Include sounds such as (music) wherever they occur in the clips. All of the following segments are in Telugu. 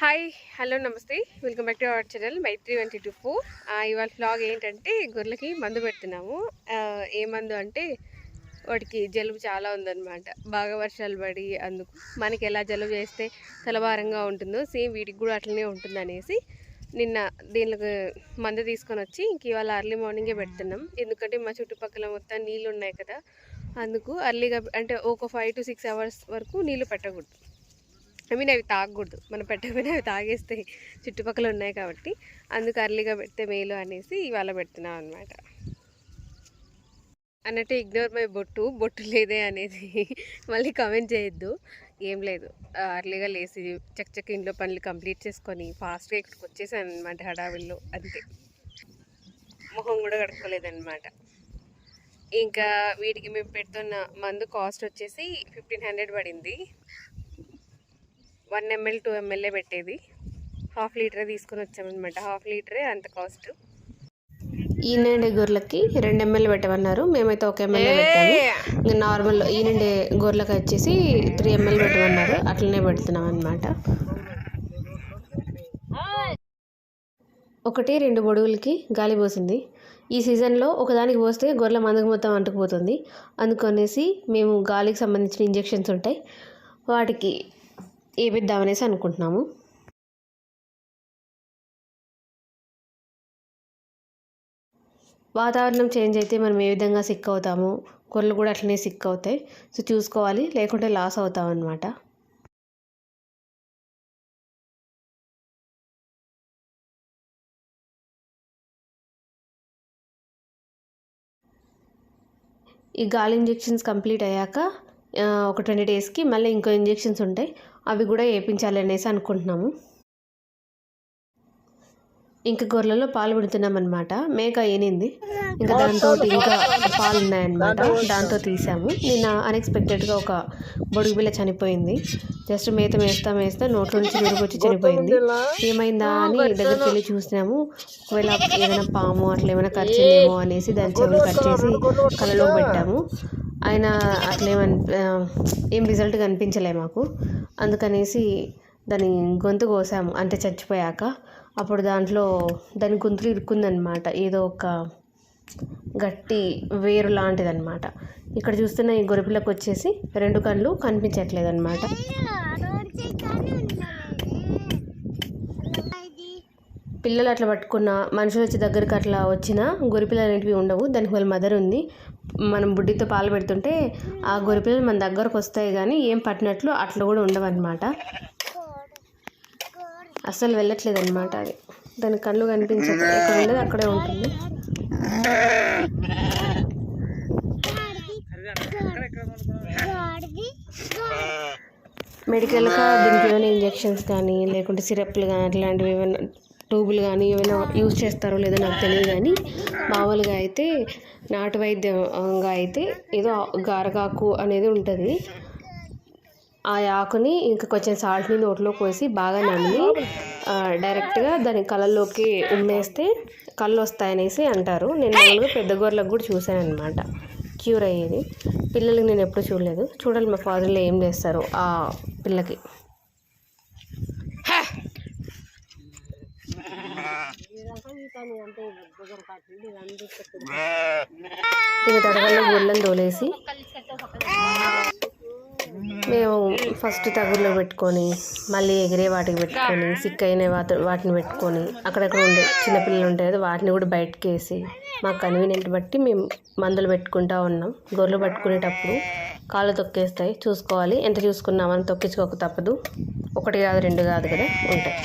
హాయ్ హలో నమస్తే. Welcome back to our channel Maitri one two four. ఇవాళ ఫ్లాగ్ ఏంటంటే గొర్రెలకి మందు పెడుతున్నాము. ఏ మందు అంటే వాటికి జలుబు చాలా ఉందన్నమాట. బాగా వర్షాలు పడి అందుకు మనకి ఎలా జలుబు చేస్తే తలభారంగా ఉంటుందో సేమ్ వీటికి కూడా అట్లనే ఉంటుంది అనేసి నిన్న దీనికి మందు తీసుకొని వచ్చి ఇంక ఇవాళ అర్లీ మార్నింగే పెడుతున్నాం. ఎందుకంటే మా చుట్టుపక్కల మొత్తం నీళ్ళు ఉన్నాయి కదా. అందుకు అర్లీగా అంటే ఒక ఫైవ్ టు సిక్స్ అవర్స్ వరకు నీళ్ళు పెట్టకూడదు. మీన్ అవి తాగకూడదు. మనం పెట్టకపోయినా అవి తాగేస్తే చుట్టుపక్కల ఉన్నాయి కాబట్టి అందుకు అర్లీగా పెడితే మేలు అనేసి ఇవాళ పెడుతున్నాం అనమాట అన్నట్టు ఇగ్నోర్ మై బొట్టు బొట్టు లేదే అనేది (laughs) మళ్ళీ కమెంట్ చేయొద్దు. ఏం లేదు. అర్లీగా లేచి చక్ చక్ ఇంట్లో పనులు కంప్లీట్ చేసుకొని ఫాస్ట్గా ఇక్కడికి వచ్చేసాను అనమాట హడావిల్లో. అంతే. మొహం కూడా కడుక్కోలేదన్నమాట. ఇంకా వీటికి మేము పెడుతున్న మందు కాస్ట్ వచ్చేసి ఫిఫ్టీన్ హండ్రెడ్ పడింది. వన్ ఎంఎల్ టూ ఎంఎల్ఏ పెట్టేది. హాఫ్ లీటరే తీసుకొని వచ్చామన్నమాట. హాఫ్ లీటరే అంత కాస్ట్. ఈనండే గొర్రెలకి రెండు ఎంఎల్ పెట్టమన్నారు. మేమైతే ఒక ఎంఎల్ పెట్టాము. నార్మల్ ఈనండే గొర్రెలకి వచ్చేసి త్రీ ఎంఎల్ పెట్టమన్నారు. అట్లనే పెడుతున్నాం అనమాట ఒకటి రెండు బొడుగులకి గాలి పోసింది. ఈ సీజన్లో ఒకదానికి పోస్తే గొర్రెల మందుకు మొత్తం అంటుకుపోతుంది. అందుకనేసి మేము గాలికి సంబంధించిన ఇంజెక్షన్స్ ఉంటాయి. వాటికి వేపిద్దామనేసి అనుకుంటున్నాము. వాతావరణం చేంజ్ అయితే మనం ఏ విధంగా సిక్ అవుతాము? గొర్రెలు కూడా అట్లనే సిక్ అవుతాయి. సో చూసుకోవాలి. లేకుంటే లాస్ అవుతాం అన్నమాట. ఈ గాలి ఇంజెక్షన్స్ కంప్లీట్ అయ్యాక ఒక ట్వంటీ డేస్కి మళ్ళీ ఇంకో ఇంజెక్షన్స్ ఉంటాయి. అవి కూడా వేయించాలి అనేసి అనుకుంటున్నాము. ఇంకా గొర్రెలలో పాలు పెడుతున్నాం అనమాట మేక ఏనింది? ఇంకా దాంతో ఇంకా (laughs) పాలు ఉన్నాయన్నమాట దాంతో తీసాము. నిన్న అన్ఎక్స్పెక్టెడ్గా ఒక బొడుగు పిల్ల చనిపోయింది. జస్ట్ మేత మేస్తా మేస్తా నోట్లో నుంచి విరుగు వచ్చి చనిపోయింది. ఏమైందా అని దగ్గరికి వెళ్ళి చూసినాము. ఒకవేళ ఏదైనా పాము అట్లా ఏమైనా కరిచిందేమో అనేసి దాని చెవులు కట్ చేసి కళ్ళలో పెట్టాము. అయినా అట్లేమని ఏం రిజల్ట్ కనిపించలే మాకు. అందుకనేసి దాని గొంతు కోసాము. అంటే చచ్చిపోయాక. అప్పుడు దాంట్లో దాని గొంతులు ఇరుక్కుందనమాట. ఏదో ఒక గట్టి వేరు లాంటిదనమాట. ఇక్కడ చూస్తున్న ఈ గొరిపిల్లకు వచ్చేసి రెండు కళ్ళు కనిపించట్లేదు అనమాట పిల్లలు అట్లా పట్టుకున్న మనుషులు వచ్చి దగ్గరికి అట్లా వచ్చిన గొరిపిల్లలు అనేటివి ఉండవు. దానికి వాళ్ళ మదర్ ఉంది. మనం బుడ్డితో పాలు పెడుతుంటే ఆ గొరిపిల్లలు మన దగ్గరకు వస్తాయి కానీ ఏం పట్టినట్లు అట్లా కూడా ఉండవన్నమాట అస్సలు వెళ్ళట్లేదు అనమాట అది. దాని కళ్ళు కనిపించదు ఎక్కడ అక్కడే ఉంటుంది. మెడికల్గా దీనికి ఏమైనా ఇంజెక్షన్స్ కానీ లేకుంటే సిరప్లు కానీ అట్లాంటివి ఏమైనా ట్యూబులు కానీ ఏమైనా యూజ్ చేస్తారో లేదో నాకు తెలియదు కానీ మామూలుగా అయితే నాటు వైద్యంగా అయితే ఏదో గారగాకు అనేది ఉంటుంది. ఆ ఆకుని ఇంకా కొంచెం సాల్ట్ని నోట్లో పోసి బాగా నమిలి ఆ, డైరెక్ట్గా దాని కళ్ళల్లోకి ఉమ్మేస్తే కళ్ళు వస్తాయనేసి అంటారు. నేను మామూలుగా పెద్ద గొర్రెలకు కూడా చూశాను అనమాట క్యూర్ అయ్యేది. పిల్లలకి నేను ఎప్పుడు చూడలేదు. చూడాలి మా ఫాదర్లో ఏం చేస్తారు ఆ పిల్లకి. ఇక తడవల్లో గుళ్ళని తోలేసి మేము ఫస్ట్ తగుల్లో పెట్టుకొని మళ్ళీ ఎగిరే వాటికి పెట్టుకొని సిక్ అయిన వాటిని పెట్టుకొని అక్కడక్కడ ఉండే చిన్నపిల్లలు ఉంటాయి కదా వాటిని కూడా బయటకు వేసి మాకు కన్వీనియంట్ బట్టి మేము మందులు పెట్టుకుంటా ఉన్నాం. గొర్రెలు పట్టుకునేటప్పుడు కాళ్ళు తొక్కేస్తాయి. చూసుకోవాలి. ఎంత చూసుకున్నామని తొక్కించుకోక తప్పదు. ఒకటి కాదు రెండు కాదు కదా ఉంటాయి.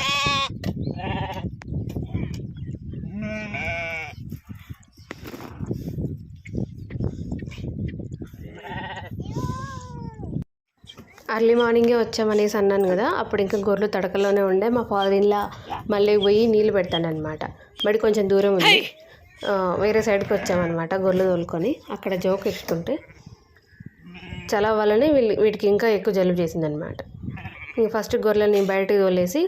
అర్లీ మార్నింగే వచ్చామనేసి అన్నాను కదా అప్పుడు ఇంకా గొర్రెలు తడకలోనే ఉండే. మా ఫాదర్ ఇన్లా మళ్ళీ పోయి నీళ్ళు పెడతానమాట బడి కొంచెం దూరం ఉంది. వేరే సైడ్కి వచ్చామన్నమాట గొర్రెలు తోలుకొని. అక్కడ జోక్ ఎక్కుతుంటే చల వల్లనే వీళ్ళు వీటికి ఇంకా ఎక్కువ జలుబు చేసిందనమాట ఇంక ఫస్ట్ గొర్రెలని బయటకు తోలేసి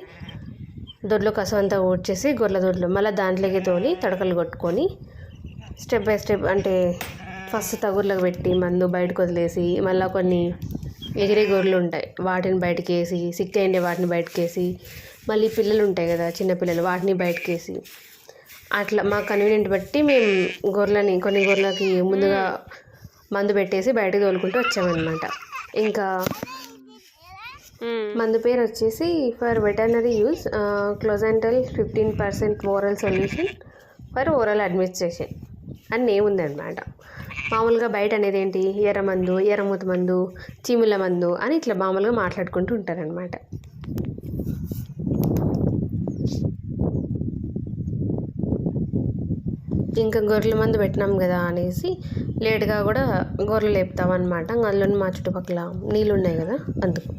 దొడ్లో కసం అంతా ఊడ్చేసి గొర్రెల దొడ్లో మళ్ళీ దాంట్లోకి తోలి తడకలు కొట్టుకొని స్టెప్ బై స్టెప్ అంటే ఫస్ట్ తగుర్లకు పెట్టి మందు బయటకు వదిలేసి మళ్ళీ కొన్ని ఎగిరే గొర్రెలు ఉంటాయి. వాటిని బయటకు వేసి సిక్ అయిండే వాటిని బయటకు వేసి మళ్ళీ పిల్లలు ఉంటాయి కదా చిన్నపిల్లలు వాటిని బయటకేసి. అట్లా మా కన్వీనియంట్ బట్టి మేము గొర్రెలని కొన్ని గొర్రెలకి ముందుగా మందు పెట్టేసి బయటకు తోలుకుంటూ వచ్చామన్నమాట. ఇంకా మందు పేరు వచ్చేసి for veterinary use closantel fifteen percent oral solution for oral administration. అని ఏముందనమాట ఉందన్నమాట మామూలుగా బయట అనేది ఏంటి ఎర్రమందు ఎర్రమూత మందు చీముల మందు అని ఇట్లా మామూలుగా మాట్లాడుకుంటూ ఉంటారనమాట ఇంకా గొర్రెల మందు పెట్టినాం కదా అనేసి లేట్గా కూడా గొర్రెలు లేపుతామన్నమాట. అందులో మా చుట్టుపక్కల నీళ్ళు ఉన్నాయి కదా అందుకు.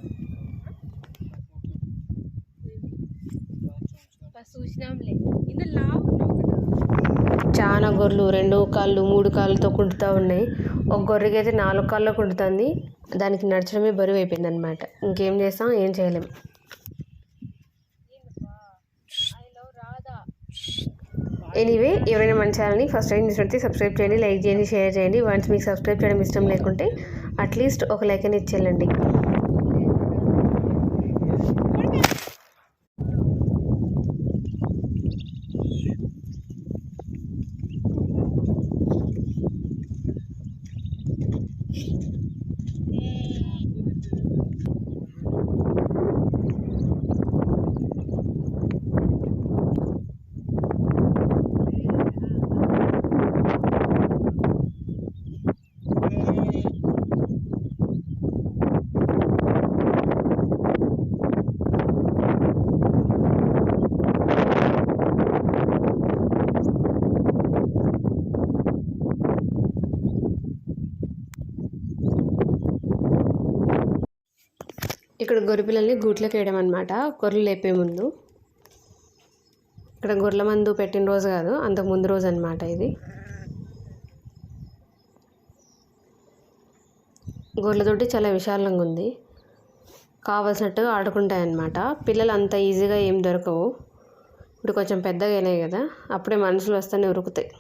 చాలా గొర్రెలు రెండు కాళ్ళు మూడు కాళ్ళతో కుంటుతూ ఉన్నాయి. ఒక గొర్రెకి అయితే నాలుగు కాళ్ళు కుంటుతుంది. దానికి నడచడమే బరువు అయిపోయింది అనమాట ఇంకేం చేస్తాం? ఏం చేయలేం. ఎనీవే ఎవరైనా మన ఛానల్ని ఫస్ట్ టైం చూసినట్టు సబ్స్క్రైబ్ చేయండి లైక్ చేయండి షేర్ చేయండి. వన్స్ మీకు సబ్స్క్రైబ్ చేయడం ఇష్టం లేకుంటే అట్లీస్ట్ ఒక లైక్ అని ఇచ్చేయండి. ఇక్కడ గొర్రె పిల్లల్ని గూట్లోకి వేయడం అనమాట గొర్రెలు లేపే ముందు. ఇక్కడ గొర్రెల మందు పెట్టిన రోజు కాదు అంతకు ముందు రోజు అనమాట ఇది. గొర్రెలతోటి చాలా విశాలంగా ఉంది. కావలసినట్టుగా ఆడుకుంటాయి అన్నమాట. పిల్లలు అంత ఈజీగా ఏం దొరకవు. ఇప్పుడు కొంచెం పెద్దగా అయినాయి కదా అప్పుడే మనుషులు వస్తేనే ఉరుకుతాయి.